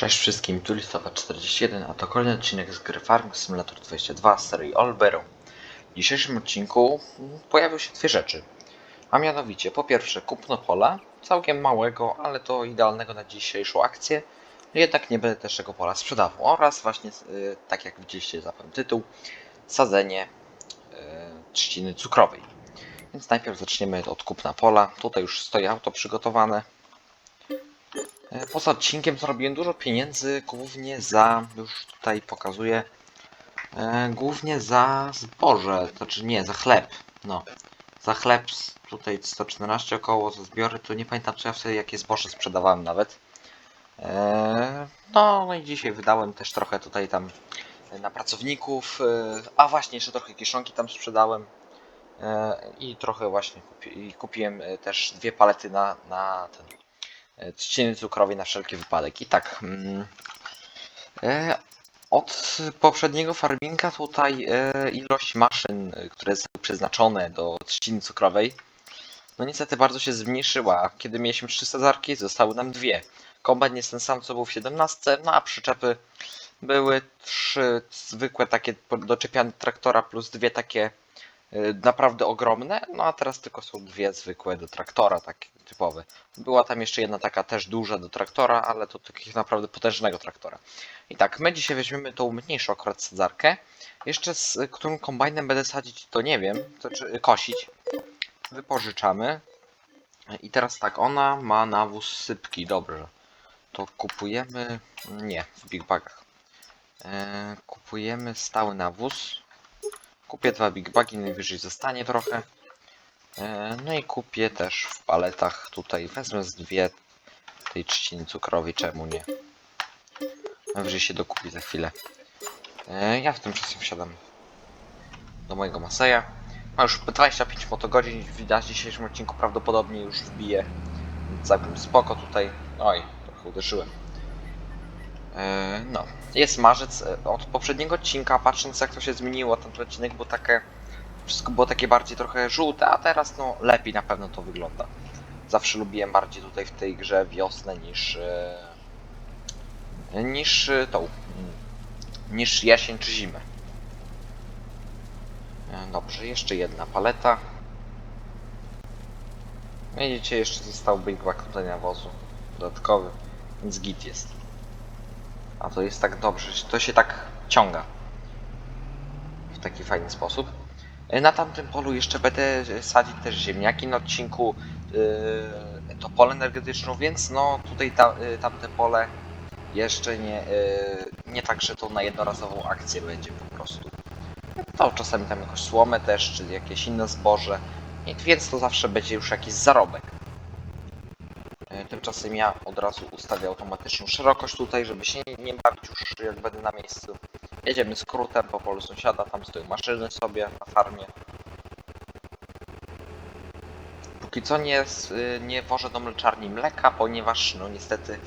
Cześć wszystkim, tu listopad 41, a to kolejny odcinek z gry Farming Simulator 22 z serii Olbero. W dzisiejszym odcinku pojawią się dwie rzeczy. A mianowicie, po pierwsze kupno pola, całkiem małego, ale to idealnego na dzisiejszą akcję. Jednak nie będę też tego pola sprzedawał. Oraz właśnie, y, tak jak widzieliście zapewne tytuł, sadzenie y, trzciny cukrowej. Więc najpierw zaczniemy od kupna pola. Tutaj już stoi auto przygotowane. E, Poza odcinkiem zarobiłem dużo pieniędzy, głównie za, już tutaj pokazuję, e, głównie za zboże, znaczy nie, za chleb, no. Za chleb tutaj 114 około, za zbiory, to nie pamiętam co ja wtedy, jakie zboże sprzedawałem nawet. E, no, no i dzisiaj wydałem też trochę tutaj tam na pracowników, a właśnie jeszcze trochę kieszonki tam sprzedałem. I trochę właśnie kupi, kupiłem też dwie palety na, na ten trzciny cukrowej na wszelki wypadek. I tak, mm, e, od poprzedniego farminga tutaj e, ilość maszyn, e, które są przeznaczone do trzciny cukrowej, no niestety bardzo się zmniejszyła. Kiedy mieliśmy trzy sadzarki, zostały nam dwie. Kombajn jest ten sam, co był w 17, no a przyczepy były trzy zwykłe takie doczepiane traktora plus dwie takie naprawdę ogromne, no a teraz tylko są dwie zwykłe do traktora, takie typowe. Była tam jeszcze jedna taka też duża do traktora, ale to takiego naprawdę potężnego traktora. I tak, my dzisiaj weźmiemy tą mniejszą akurat sadzarkę. Jeszcze z y, którym kombajnem będę sadzić, to nie wiem, to czy y, kosić. Wypożyczamy. I teraz tak, ona ma nawóz sypki, dobrze. To kupujemy, nie, w big bagach. E, kupujemy stały nawóz. Kupię dwa big bagi, najwyżej zostanie trochę. E, No i kupię też w paletach tutaj, wezmę z dwie tej trzciny cukrowej, czemu nie? Najwyżej się dokupi za chwilę. E, Ja w tym czasie wsiadam do mojego Maseja. Ma już 25 motogodzin, widać w dzisiejszym odcinku prawdopodobnie już wbije. Całkiem spoko tutaj. Oj, trochę uderzyłem. E, No, jest marzec. E, Od poprzedniego odcinka, patrząc jak to się zmieniło, ten odcinek był takie. Wszystko było takie bardziej trochę żółte, a teraz no lepiej na pewno to wygląda. Zawsze lubiłem bardziej tutaj w tej grze wiosnę niż. e, niż tą. mm, niż jesień czy zimę. Dobrze, jeszcze jedna paleta. Widzicie, jeszcze został Big Bag tutaj nawozu. Dodatkowy, więc git jest. A to jest tak dobrze, to się tak ciąga. W taki fajny sposób. E, Na tamtym polu jeszcze będę e, sadzić też ziemniaki na odcinku yy, to pole energetyczne, więc no tutaj ta, y, tamte pole jeszcze nie, nie tak, że to na jednorazową akcję będzie po prostu. To czasami tam jakąś słomę też, czy jakieś inne zboże, więc to zawsze będzie już jakiś zarobek. E, Tymczasem ja od razu ustawię automatyczną szerokość tutaj, żeby się nie, bawić już jak będę na miejscu. Jedziemy skrótem po polu sąsiada, tam stoją maszyny sobie na farmie. Póki co nie, nie wożę do mleczarni mleka, ponieważ no niestety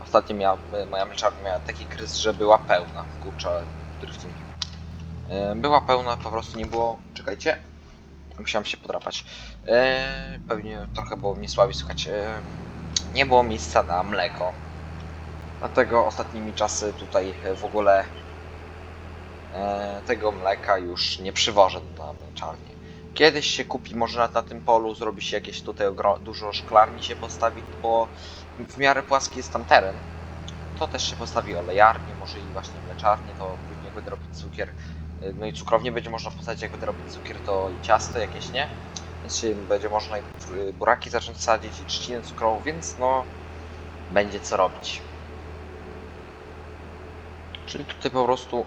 ostatnio miała, moja mleczarnia miała taki kryzys, że była pełna. Kurczę, drifting. Y, Była pełna, po prostu nie było. Czekajcie. Musiałem się podrapać. E, pewnie trochę było mnie słabiej słuchać. Nie było miejsca na mleko. Dlatego ostatnimi czasy tutaj e, w ogóle e, tego mleka już nie przywożę na mleczarnię. Kiedyś się kupi, może na, na tym polu zrobi się jakieś tutaj dużo szklarni się postawi, bo w miarę płaski jest tam teren. To też się postawi olejarnie, może i właśnie mleczarnie, to później jak będę robić cukier. e, No i cukrownie będzie można posadzić, jak będę robić cukier, to i ciasto jakieś, nie? Więc będzie można i y, buraki zacząć sadzić i trzcinę cukrową, więc no będzie co robić. Czyli tutaj po prostu...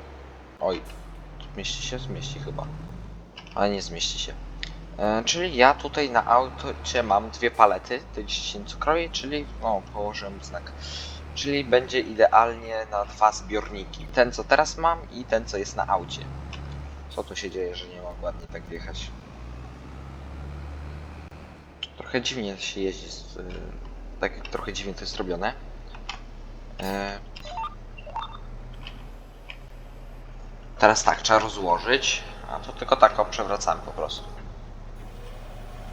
Oj, zmieści się? Zmieści chyba. Ale nie zmieści się. E, czyli ja tutaj na aucie mam dwie palety tej trzciny cukrowej, czyli no położyłem znak. Czyli będzie idealnie na dwa zbiorniki. Ten co teraz mam i ten co jest na aucie. Co tu się dzieje, że nie mogę ładnie tak wjechać? Trochę dziwnie się jeździ, z, y, tak trochę dziwnie to jest zrobione. E, Teraz tak, trzeba rozłożyć, a to tylko tak o przewracamy po prostu.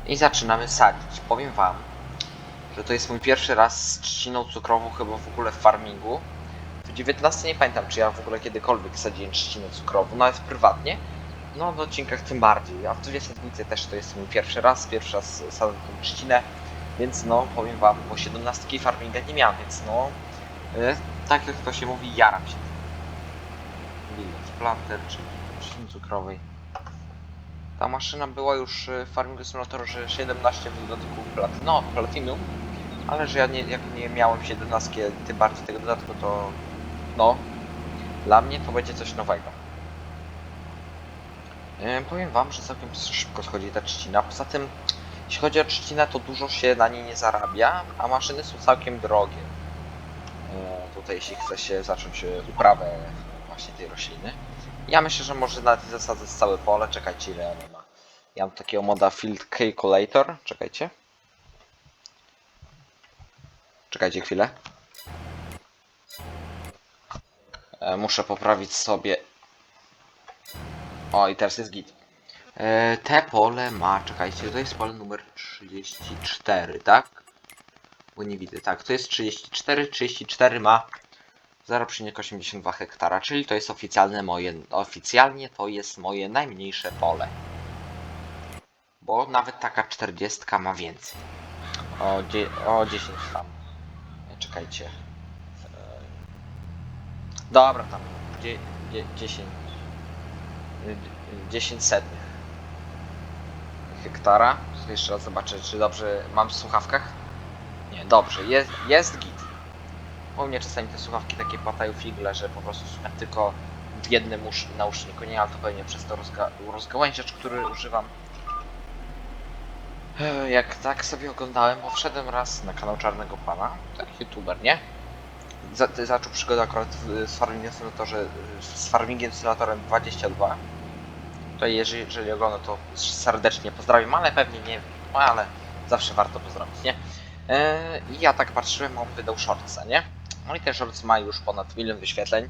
I zaczynamy sadzić. Powiem wam, że to jest mój pierwszy raz z trzciną cukrową chyba w ogóle w farmingu. W 19 nie pamiętam, czy ja w ogóle kiedykolwiek sadziłem trzcinę cukrową, nawet prywatnie. No, w odcinkach tym bardziej. A w 22 też to jest mój pierwszy raz, pierwszy raz sadzę tą trzcinę. Więc no, powiem wam, bo 17 farminga nie miałem, więc no, e, tak jak to się mówi, jaram się. Village Planter, czyli trzciny cukrowej. Ta maszyna była już e, w Farming Simulatorze 17 w dodatku platy, no, Platinum, ale że ja nie, jak nie miałem 17, tym bardziej tego dodatku, to no, dla mnie to będzie coś nowego. E, powiem wam, że całkiem szybko schodzi ta trzcina, poza tym jeśli chodzi o trzcinę, to dużo się na niej nie zarabia, a maszyny są całkiem drogie. E, tutaj jeśli chce się zacząć e, uprawę właśnie tej rośliny. Ja myślę, że może nawet zasadzę całe pole. Czekajcie ile ona ma. Ja mam takiego moda Field Calculator. Czekajcie. Czekajcie chwilę. Muszę poprawić sobie. O i teraz jest git. E, te pole ma, czekajcie, to jest pole numer 34, tak? Bo nie widzę, tak, to jest 34, 34 ma 0,82 hektara, czyli to jest oficjalne moje, oficjalnie to jest moje najmniejsze pole. Bo nawet taka 40 ma więcej. O, dzie, o 10 tam. E, Czekajcie. E, Dobra, tam. Dzie, dzie, 10. e, 10 setnych hektara. Jeszcze raz zobaczę, czy dobrze mam w słuchawkach. Nie, dobrze, jest, jest git. U mnie czasami te słuchawki takie patają figle, że po prostu słucham tylko w jednym usz, nauszniku, nie, ale to pewnie przez to rozga rozgałęziacz, który używam. Jak tak sobie oglądałem, bo wszedłem raz na kanał Czarnego Pana, tak youtuber, nie? Za, zaczął przygodę akurat z Farmingiem Simulatorze, z Farmingiem Simulatorem 22 to jeżeli, jeżeli to serdecznie pozdrawiam, ale pewnie nie no ale zawsze warto pozdrowić, nie? Eee, I ja tak patrzyłem, on wydał shortsa, nie? No i ten shorts ma już ponad milion wyświetleń.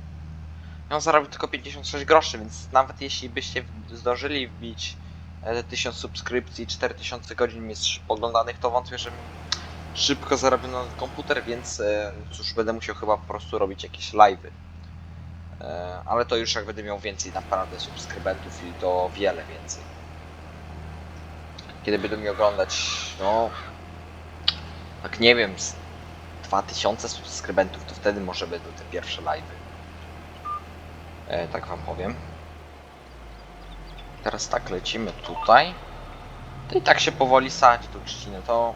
On zarobił tylko 56 groszy, więc nawet jeśli byście zdążyli wbić e, 1000 subskrypcji, 4000 godzin mieć poglądanych, to wątpię, że szybko zarobiono komputer, więc e, cóż, będę musiał chyba po prostu robić jakieś live'y. E, ale to już jak będę miał więcej naprawdę subskrybentów i to wiele więcej. Kiedy będę miał oglądać, no, tak nie wiem, z 2000 subskrybentów, to wtedy może będą te pierwsze live'y. E, tak wam powiem. Teraz tak, lecimy tutaj. To i tak się powoli sadzi tą trzcinę. To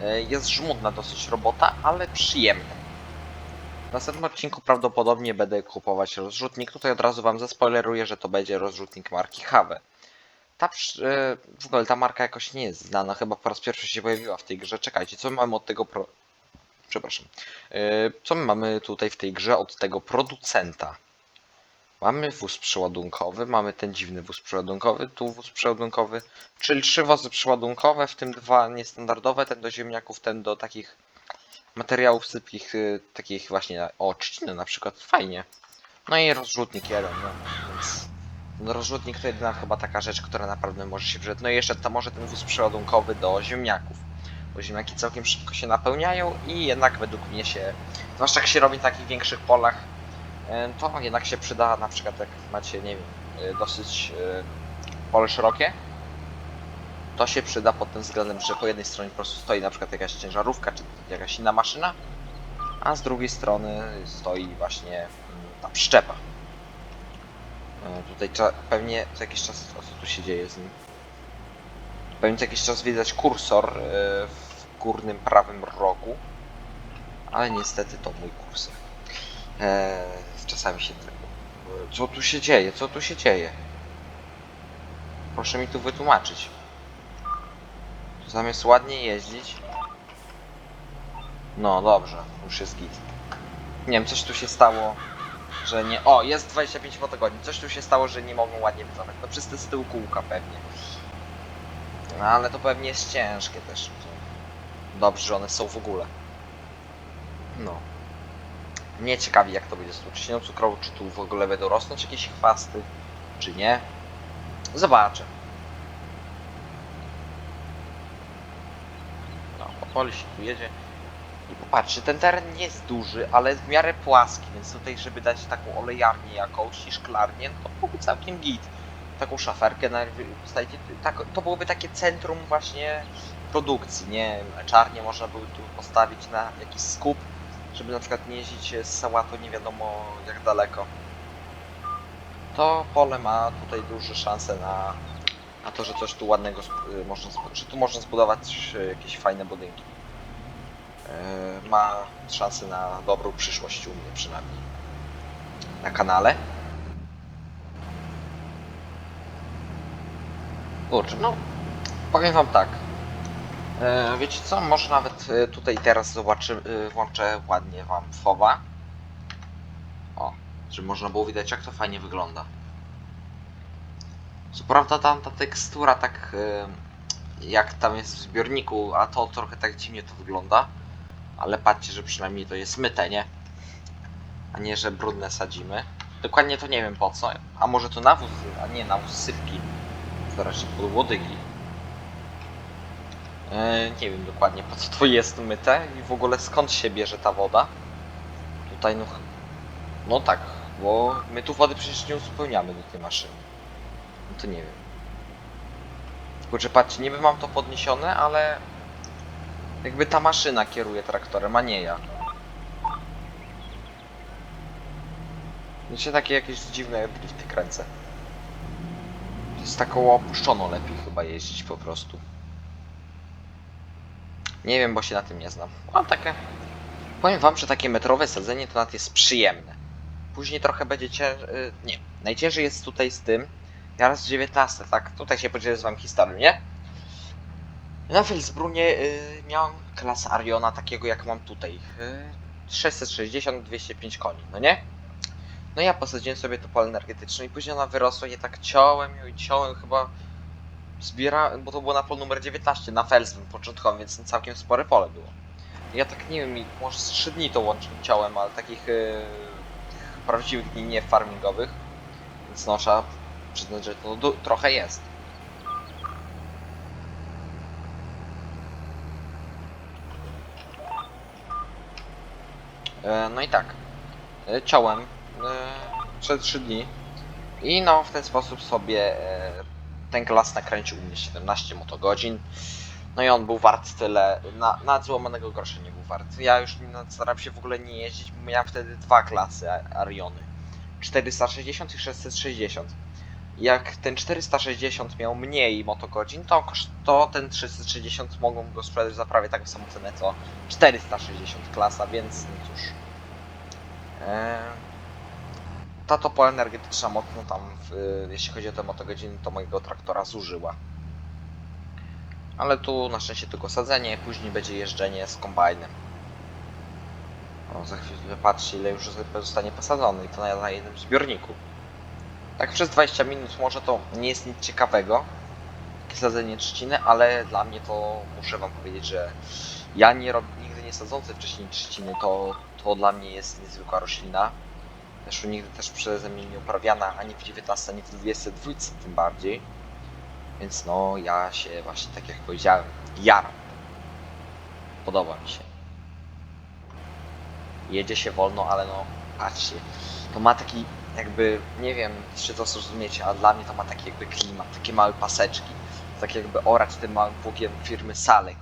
e, jest żmudna dosyć robota, ale przyjemna. W następnym odcinku prawdopodobnie będę kupować rozrzutnik. Tutaj od razu wam zaspoileruję, że to będzie rozrzutnik marki Have. Ta, e, w ogóle ta marka jakoś nie jest znana, chyba po raz pierwszy się pojawiła w tej grze. Czekajcie, co my mamy od tego pro... Przepraszam. E, Co my mamy tutaj w tej grze od tego producenta? Mamy wóz przeładunkowy, mamy ten dziwny wóz przeładunkowy, tu wóz przeładunkowy, czyli trzy wozy przeładunkowe, w tym dwa niestandardowe, ten do ziemniaków, ten do takich materiałów sypkich, y, takich właśnie, o trzciny na przykład, fajnie. No i rozrzutnik jeden, no, więc ten rozrzutnik to jedyna chyba taka rzecz, która naprawdę może się przydać. No i jeszcze to może ten wóz przeładunkowy do ziemniaków, bo ziemniaki całkiem szybko się napełniają i jednak według mnie się, zwłaszcza jak się robi na takich większych polach, y, to jednak się przyda na przykład jak macie, nie wiem, y, dosyć pole szerokie, to się przyda pod tym względem, że po jednej stronie po prostu stoi na przykład jakaś ciężarówka czy jakaś inna maszyna, a z drugiej strony stoi właśnie mm, ta przyczepa. E, Tutaj pewnie co jakiś czas, o co tu się dzieje z nim? Pewnie co jakiś czas widać kursor e, w górnym prawym rogu, ale niestety to mój kursor. E, czasami się tego. Co tu się dzieje? Co tu się dzieje? Proszę mi tu wytłumaczyć. Zamiast ładnie jeździć. No dobrze, już jest git. Nie wiem, coś tu się stało, że nie. O, jest 25 fotogodzin. Coś tu się stało, że nie mogą ładnie wycofać. No przez te z tyłu kółka pewnie. No ale to pewnie jest ciężkie też. Dobrze, że one są w ogóle. No. Mnie ciekawi jak to będzie z trzciną cukrową, czy tu w ogóle będą rosnąć jakieś chwasty, czy nie. Zobaczę. No, się tu jedzie. I popatrzcie, ten teren nie jest duży, ale w miarę płaski, więc tutaj, żeby dać taką olejarnię jakąś i szklarnię, to byłoby całkiem git. Taką szaferkę na postawicie, tak, to byłoby takie centrum właśnie produkcji, nie? Czarnie można by tu postawić na jakiś skup, żeby na przykład nie jeździć z sałatą nie wiadomo jak daleko. To pole ma tutaj duże szanse na, na to, że coś tu ładnego y, można, że tu można zbudować y, jakieś fajne budynki. Yy, Ma szansę na dobrą przyszłość u mnie przynajmniej. Na kanale. Kurczę, no powiem wam tak. E, wiecie co, może nawet e, tutaj teraz zobaczy, e, włączę ładnie wam fowa. O, żeby można było widać jak to fajnie wygląda. Co prawda tam ta tekstura tak e, jak tam jest w zbiorniku, a to trochę tak dziwnie to wygląda. Ale patrzcie, że przynajmniej to jest myte, nie? A nie, że brudne sadzimy. Dokładnie to nie wiem po co. A może to nawóz, a nie nawóz sypki. To raczej pod łodygi. E, nie wiem dokładnie po co to jest myte i w ogóle skąd się bierze ta woda. Tutaj no... No tak, bo my tu wody przecież nie uzupełniamy do tej maszyny. No to nie wiem. Kurczę, patrzcie, niby mam to podniesione, ale... Jakby ta maszyna kieruje traktorem, a nie ja. Wiecie, takie jakieś dziwne drifty kręcę. Z taką opuszczoną lepiej chyba jeździć po prostu. Nie wiem, bo się na tym nie znam. Mam takie. Powiem wam, że takie metrowe sadzenie to nawet jest przyjemne. Później trochę będzie ciężej. Nie. Najciężej jest tutaj z tym. Ja raz 19, tak? Tutaj się podzielę z wam historią, nie? Na Felsbrunie y, miałem klasę Ariona takiego jak mam tutaj. Y, 660-205 koni, no nie? No ja posadziłem sobie to pole energetyczne i później ona wyrosła i tak ciąłem ją i ciąłem chyba zbiera, bo to było na polu numer 19 na Felsbym początkowym, więc całkiem spore pole było. Ja tak nie wiem, może z 3 dni to łącznie ciąłem, ale takich y, prawdziwych dni nie farmingowych, więc no trzeba przyznać, że to du- trochę jest. E, No i tak, e, ciąłem e, przez 3 dni i no w ten sposób sobie e, ten klas nakręcił u mnie 17 motogodzin. No i on był wart tyle, na, na złamanego grosza nie był wart. Ja już staram się w ogóle nie jeździć, bo miałem wtedy dwa klasy Ariony. 460 i 660. Jak ten 460 miał mniej motogodzin, to, to ten 360 mogą go sprzedać za prawie taką samą cenę co 460 klasa, więc no cóż. Eee, ta topa energetyczna mocno tam, w, jeśli chodzi o te motogodziny, to mojego traktora zużyła. Ale tu na szczęście tylko sadzenie, później będzie jeżdżenie z kombajnem. O, za chwilę patrzcie ile już zostanie posadzony i to na jednym zbiorniku. Tak przez 20 minut może to nie jest nic ciekawego, sadzenie trzciny, ale dla mnie to muszę wam powiedzieć, że ja nie rob, nigdy nie sadzący wcześniej trzciny, to, to dla mnie jest niezwykła roślina. Zresztą nigdy też przeze mnie nie uprawiana ani w 19, ani w 22 tym bardziej. Więc no, ja się właśnie, tak jak powiedziałem, jaram. Podoba mi się. Jedzie się wolno, ale no, patrzcie, to ma taki jakby, nie wiem, czy to zrozumiecie, a dla mnie to ma taki jakby klimat, takie małe paseczki. Tak jakby orać tym małym pługiem firmy Salek.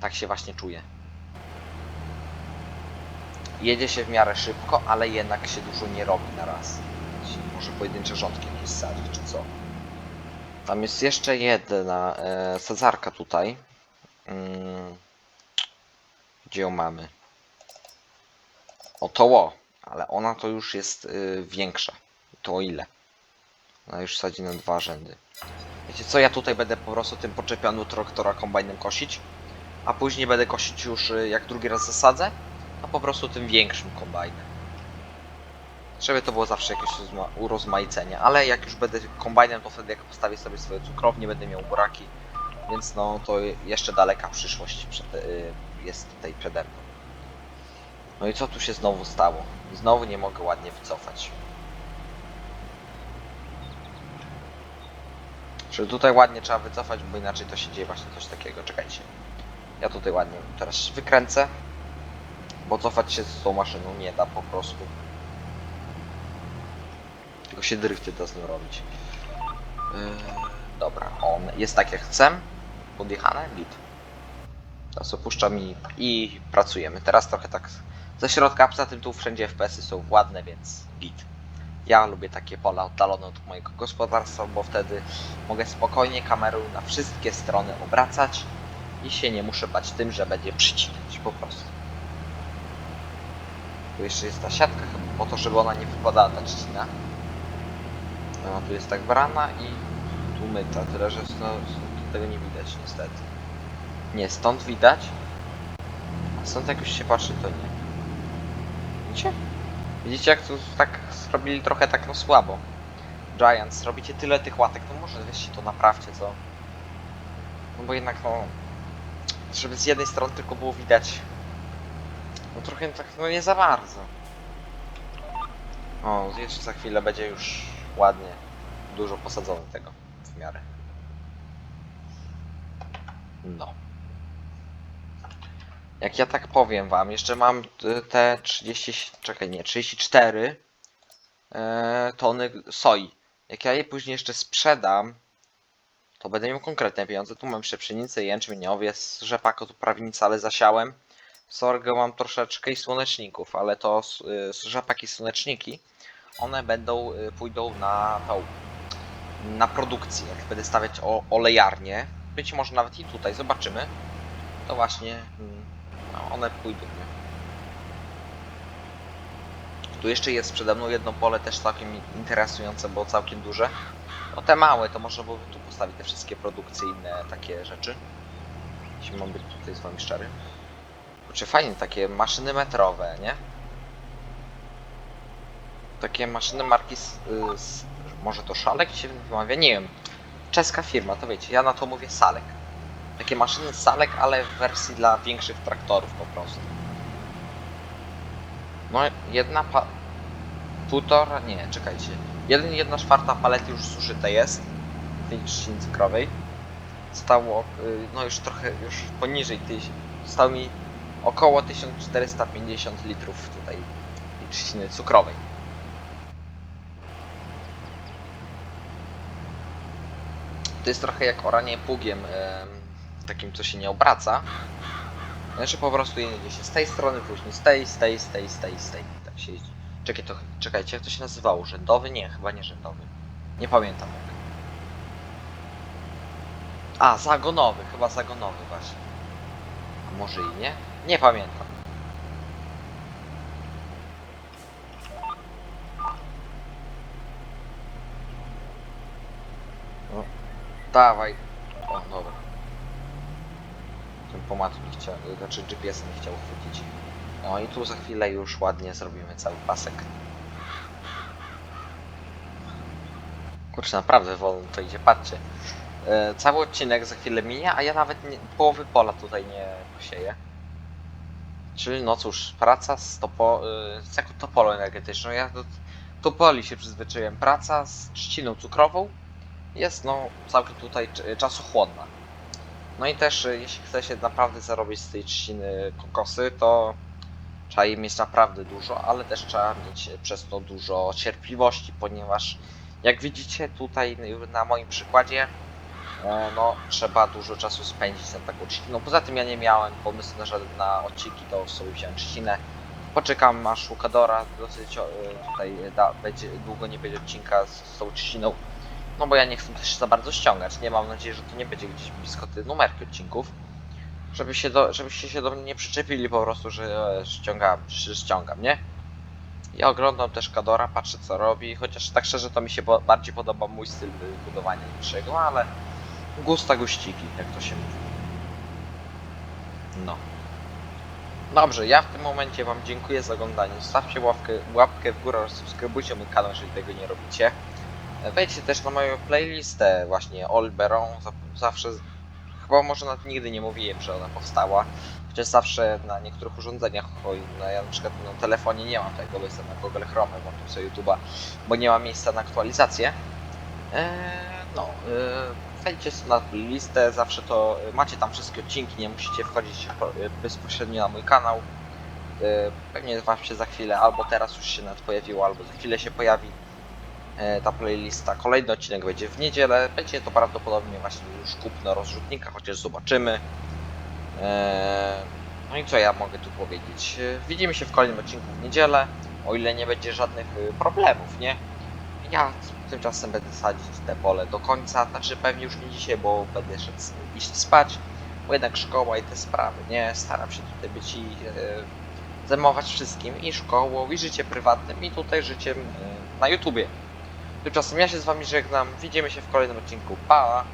Tak się właśnie czuję. Jedzie się w miarę szybko, ale jednak się dużo nie robi na raz. Może pojedyncze rządki jakieś sadzić, czy co. Tam jest jeszcze jedna e, sadzarka tutaj. Mm, gdzie ją mamy? O to ło, ale ona to już jest y, większa. To o ile? Ona już sadzi na dwa rzędy. Wiecie co, ja tutaj będę po prostu tym poczepionym traktora kombajnem kosić, a później będę kosić już y, jak drugi raz zasadzę, a po prostu tym większym kombajnem. Żeby to było zawsze jakieś urozmaicenie, ale jak już będę kombajnem, to wtedy jak postawię sobie swoje cukrownie, będę miał buraki, więc no to jeszcze daleka przyszłość przed, y, jest tutaj przede mną. No i co tu się znowu stało? Znowu nie mogę ładnie wycofać. Czy tutaj ładnie trzeba wycofać, bo inaczej to się dzieje właśnie coś takiego. Czekajcie. Ja tutaj ładnie teraz wykręcę, bo cofać się z tą maszyną nie da po prostu. Tylko się drifty da z nią robić. Yy, dobra, on jest tak jak chcę. Podjechane, git. Teraz opuszczam i, i pracujemy. Teraz trochę tak ze środka, poza tym tu wszędzie FPS-y są ładne, więc git. Ja lubię takie pola oddalone od mojego gospodarstwa, bo wtedy mogę spokojnie kamerą na wszystkie strony obracać i się nie muszę bać tym, że będzie przycinać po prostu. Tu jeszcze jest ta siatka chyba po to, żeby ona nie wypadała ta trzcina. Ona tu jest tak brana i tu myta, tyle że no, tego nie widać niestety. Nie, stąd widać, a stąd jak już się patrzy to nie. Widzicie? Widzicie jak tu tak zrobili trochę tak no słabo. Giants, robicie tyle tych łatek, to może weźcie to naprawcie, co? No bo jednak no... Żeby z jednej strony tylko było widać... No trochę tak, no nie za bardzo. O, jeszcze za chwilę będzie już ładnie, dużo posadzone tego w miarę. No. Jak ja tak powiem wam, jeszcze mam te 30, czekaj, nie, 34 e, tony soi. Jak ja je później jeszcze sprzedam, to będę miał konkretne pieniądze. Tu mam jeszcze pszenicę, jęczmień, owiec, rzepako tu prawnicę, ale zasiałem. Sorgę mam troszeczkę i słoneczników, ale to y, s- rzepak i słoneczniki, one będą, y, pójdą na tą, na produkcję. Jak będę stawiać o, olejarnię, być może nawet i tutaj, zobaczymy. To właśnie mm, no, one pójdą. Nie? Tu jeszcze jest przede mną jedno pole też całkiem interesujące, bo całkiem duże. No te małe to można byłoby tu postawić te wszystkie produkcyjne takie rzeczy. Jeśli mam być tutaj z wami szczery. Kurczę, fajnie takie maszyny metrowe, nie? Takie maszyny marki y, może to Szalek się wymawia? Nie wiem. Czeska firma, to wiecie, ja na to mówię Salek. Takie maszyny Salek, ale w wersji dla większych traktorów po prostu. No jedna pa... Półtora, nie, czekajcie. Jeden, jedna czwarta palety już zużyte jest. W tej trzcini cukrowej. Stało, y, no już trochę, już poniżej tyś... Stało mi około 1450 litrów tutaj trzciny cukrowej. To jest trochę jak oranie pługiem, em, takim co się nie obraca. Znaczy po prostu jedzie się z tej strony, później z tej, z tej, z tej, z tej, z tej. Tak się jeździ. Czekaj, to, czekajcie, jak to się nazywało? Rzędowy? Nie, chyba nie rzędowy. Nie pamiętam. A, zagonowy, chyba zagonowy właśnie. A może i nie? Nie pamiętam. No, dawaj. O, dobra. Ten pomadu nie chciał, znaczy GPS nie chciał chwycić. No i tu za chwilę już ładnie zrobimy cały pasek. Kurczę, naprawdę wolno to idzie, patrzcie. E, cały odcinek za chwilę minie, a ja nawet nie, połowy pola tutaj nie posieję. Czyli no cóż, praca z, topo, y, z jaką topolą energetyczną. Ja do topoli się przyzwyczaiłem. Praca z trzciną cukrową jest no całkiem tutaj cz- czasochłonna. No i też y, jeśli chce się naprawdę zarobić z tej trzciny kokosy, to trzeba jej mieć naprawdę dużo, ale też trzeba mieć przez to dużo cierpliwości, ponieważ jak widzicie tutaj na moim przykładzie, e, no trzeba dużo czasu spędzić na taką trzcinę. Poza tym ja nie miałem pomysłu na żadne odcinki, to sobie wziąłem trzcinę. Poczekam aż u Kadora dosyć e, tutaj da, będzie, długo nie będzie odcinka z, z tą trzciną. No bo ja nie chcę też za bardzo ściągać. Nie mam nadziei, że to nie będzie gdzieś blisko tych numerki odcinków. Żeby się do, żebyście się do mnie nie przyczepili po prostu, że e, ściągam, że ściągam, nie? Ja oglądam też Kadora, patrzę co robi, chociaż tak szczerze to mi się bardziej podoba mój styl budowania niż jego, ale gusta guściki, jak to się mówi. No. Dobrze, ja w tym momencie Wam dziękuję za oglądanie. Zostawcie łapkę, łapkę w górę subskrybujcie mój kanał, jeżeli tego nie robicie. E, Wejdźcie też na moją playlistę właśnie Olberon. Zawsze, chyba może nawet nigdy nie mówiłem, że ona powstała. Chociaż zawsze na niektórych urządzeniach, oj, no ja na przykład na telefonie nie mam tego, bo jestem na Google Chrome, tu sobie YouTube'a, bo nie ma miejsca na aktualizację. Eee, no, eee, wejdźcie na listę, zawsze to y, macie tam wszystkie odcinki, nie musicie wchodzić y, bezpośrednio na mój kanał. Y, Pewnie wam się za chwilę, albo teraz już się nawet pojawiło, albo za chwilę się pojawi ta playlista. Kolejny odcinek będzie w niedzielę. Będzie to prawdopodobnie właśnie już kupno rozrzutnika, chociaż zobaczymy. Eee, No i co ja mogę tu powiedzieć? Y, Widzimy się w kolejnym odcinku w niedzielę, o ile nie będzie żadnych problemów, nie? Ja tymczasem będę sadzić te pole do końca, znaczy pewnie już nie dzisiaj, bo będę szedł iść spać, bo jednak szkoła i te sprawy, nie? Staram się tutaj być i e, zajmować wszystkim, i szkołą, i życiem prywatnym, i tutaj życiem e, na YouTubie. Tymczasem ja się z wami żegnam, widzimy się w kolejnym odcinku, pa!